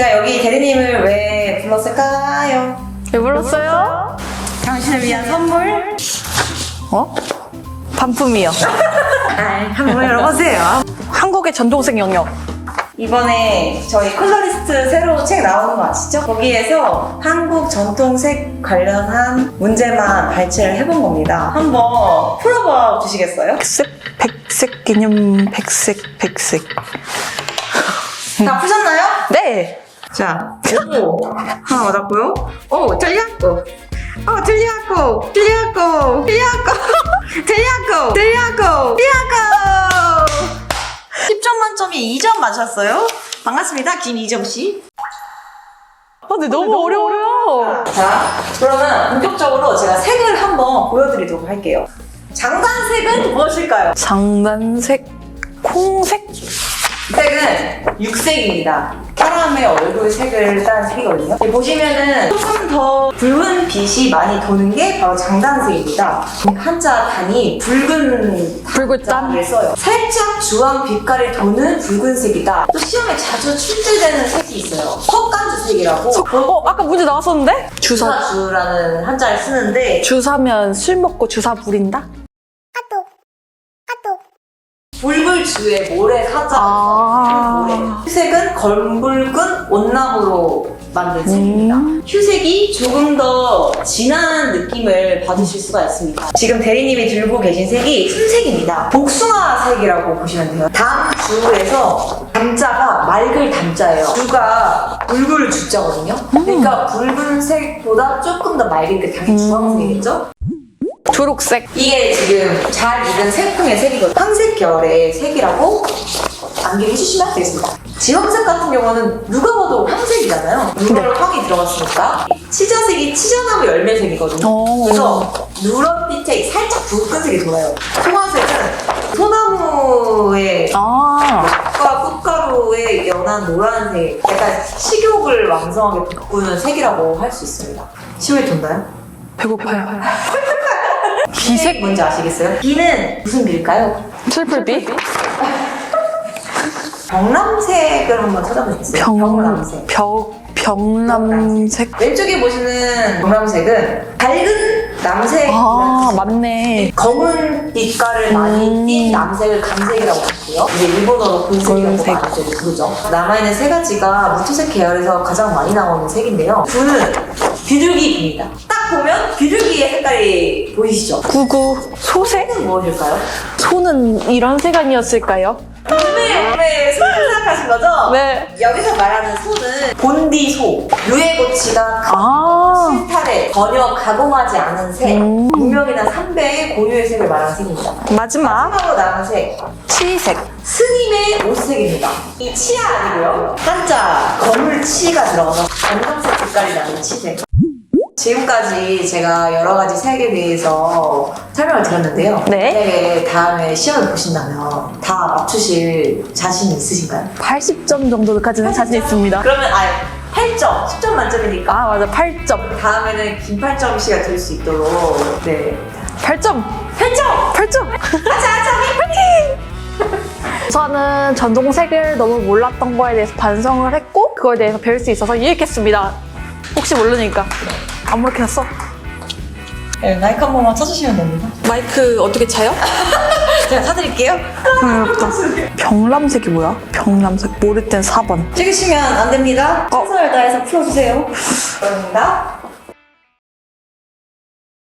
제가 여기 대리님을 왜 불렀을까요? 왜 불렀어요? 당신을 위한 선물? 어? 반품이요. 아, 한번 열어보세요. 한국의 전통색 영역. 이번에 저희 컬러리스트 새로 책 나오는 거 아시죠? 거기에서 한국 전통색 관련한 문제만 발췌를 해본 겁니다. 한번 풀어봐 주시겠어요? 백색, 백색 기념, 백색, 백색. 다 푸셨나요? 네! 자, 오 하나 맞았고요. 오 틀렸고. 어 틀렸고 틀렸고 틀렸고 틀렸고 틀렸고 틀렸고 10점 만점에 2점 맞았어요. 반갑습니다, 김이정 씨. 아, 근데 너무 어려워요. 자, 그러면 본격적으로 제가 색을 한번 보여드리도록 할게요. 장단색은 무엇일까요? 장단색, 콩색? 색은 육색입니다. 사람의 얼굴 색을 딴 색이거든요. 보시면은 조금 더 붉은 빛이 많이 도는 게 바로 장단색입니다. 한자 단이 붉은 붉은 짠? 단을 써요. 살짝 주황 빛깔이 도는 붉은색이다. 또 시험에 자주 출제되는 색이 있어요. 헛간주색이라고. 어, 아까 문제 나왔었는데? 주사. 주사주라는 한자를 쓰는데 주사면 술 먹고 주사 부린다? 불불주의 모래 사자 아. 모래. 휴색은 검붉은 온나무로 만든 색입니다. 음. 휴색이 조금 더 진한 느낌을 받으실 수가 있습니다. 지금 대리님이 들고 계신 색이 흰색입니다. 복숭아색이라고 보시면 돼요. 담 주에서 담자가 맑을 담자예요. 주가 붉을 주자거든요. 그러니까 붉은색보다 조금 더 맑은 게 당연히 주황색이겠죠? 초록색. 이게 지금 잘 익은 색풍의 색이거든요. 황색 계열의 색이라고 암기해 주시면 되겠습니다. 지황색 같은 경우는 누가 봐도 황색이잖아요. 누런 황이 들어갔으니까. 치자색이 치자나무 열매색이거든요. 오. 그래서 누런빛에 살짝 붉은 색이 돌아요. 송화색은 소나무의 아. 꽃과 꽃가루에 연한 노란색, 약간 식욕을 왕성하게 돋구는 색이라고 할 수 있습니다. 시험에 돈나요? 배고파요. 비색 뭔지 아시겠어요? 비는 무슨 비일까요? 슬플비? 병남색을 한번 찾아보시겠어요? 병, 병남색. 벽, 병남색. 왼쪽에 보시는 병남색은 밝은 남색이라는 아. 맞네. 검은 빛깔을 많이 음. 띈 남색을 감색이라고 하고요. 이제 일본어로 본색이라고 본색. 많이 이제 부르죠. 남아있는 세 가지가 무토색 계열에서 가장 많이 나오는 색인데요. 불은 비둘기입니다. 딱 보면 비둘기의 색깔이 보이시죠? 구구. 소색? 색은 무엇일까요? 소는 이런 색 아니었을까요? 네, 네, 소를 생각하신 거죠? 네. 여기서 말하는 소는 본디소, 유해고치가 아. 실타래, 전혀 가공하지 않은 색, 음. 문명이나 삼배의 고유의 색을 말하는 색입니다. 마지막. 마지막으로 남은 색, 치색. 스님의 옷색입니다. 이 치아 아니고요. 한자 거물치가 들어가서 검정색 빛깔이 나는 치색. 지금까지 제가 여러 가지 색에 대해서 설명을 드렸는데요. 네. 만약에 다음에 시험을 보신다면 다 맞추실 자신 있으신가요? 80점 정도까지는 자신 있습니다. 그러면 아 8점, 10점 만점이니까 아, 맞아. 8점. 다음에는 김팔점 씨가 될 수 있도록 네 8점. 8점! 8점. 아자 아자 파이팅! 우선은 전동색을 너무 몰랐던 거에 대해서 반성을 했고 그거에 대해서 배울 수 있어서 유익했습니다. 혹시 모르니까 아무렇게나 써. 네, 마이크 한 번만 쳐주시면 됩니다. 마이크 어떻게 차요? 제가 사드릴게요. 병람색이 뭐야? 병람색 모를 땐 4번. 찍으시면 안 됩니다. 어. 최선을 다해서 풀어주세요. 그럽니다.